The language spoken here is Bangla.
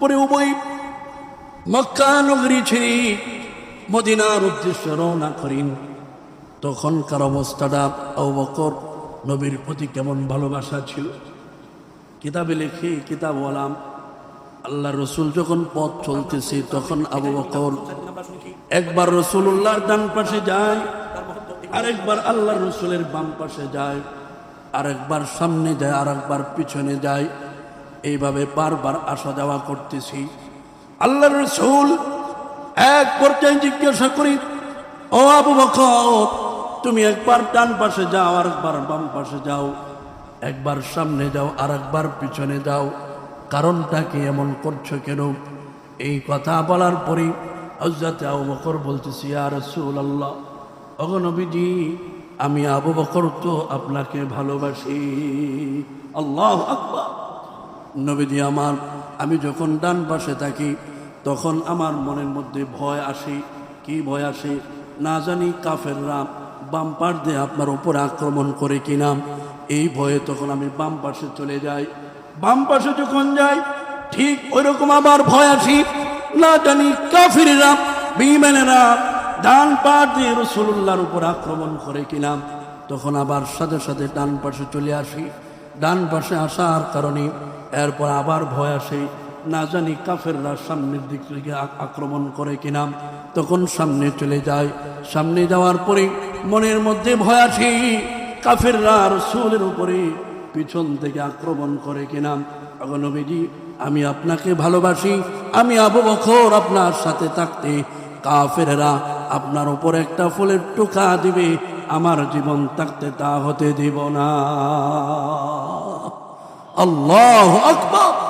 পরে উভয় মক্কা নগরী ছেড়ে মদিনার উদ্দেশ্যে রওনা করেন। তখনকার অবস্থাটা আবু বকর নবীর প্রতি কেমন ভালোবাসা ছিল? কিতাবে লিখে, কিতাব বলাম আল্লাহ রসুল যখন পথ চলতেছে, তখন আবু বকর একবার রসুল্লাহর ডান পাশে যায়, আরেকবার আল্লাহ রসুলের বাম পাশে যায়, আরেকবার সামনে যায়, আরেকবার পিছনে যায়। এইভাবে বারবার আসা যাওয়া করতেছি। আল্লাহ রসুল এক পর্যায়ে জিজ্ঞাসা করি, ও আবু বকর, তুমি একবার ডান পাশে যাও আর একবার বাম পাশে যাও। একবার সামনে যাও আর একবার পিছনে যাও। কারণটা কি এমন করছ কেন? এই কথা বলার পরে হজরত আবু বকর বলতেছি আর রসুল আল্লাহ অগনবীজি আমি আবু বকর তো আপনাকে ভালোবাসি। আল্লাহ আকবার। নবীজি আমার, আমি যখন ডান পাশে থাকি, তখন আমার মনের মধ্যে ভয় আসে। কি ভয় আসে? না জানি কাফেররা বাম পাশ দিয়ে আপনার উপরে আক্রমণ করে কিনা। এই ভয়ে তখন আমি বাম পাশে চলে যাই। বাম পাশে যখন যাই, ঠিক ওইরকম আবার ভয় আসি। না জানি কাফিরেরা বিমানেরা ডান পাশ দিয়ে রসুল্লাহর উপর আক্রমণ করে কিনা। তখন আবার সাথে সাথে ডান পাশে চলে আসি। ডান পাশে আসার কারণে এরপর আবার ভয় আসে, না জানি কাফেররা সামনের দিক থেকে আক্রমণ করে কিনা। তখন সামনে চলে যায়। সামনে যাওয়ার পরে মনের মধ্যে ভয় আসে, কাফেররা রসুলের উপরে পিছন থেকে আক্রমণ করে কিনা। নবীজি, আমি আপনাকে ভালোবাসি, আমি আবু বখর আপনার সাথে থাকতে, কাফেরেরা আপনার উপর একটা ফুলের টোকা দিবে, আমার জীবন থাকতে তা হতে দিব না। আল্লাহ আকবর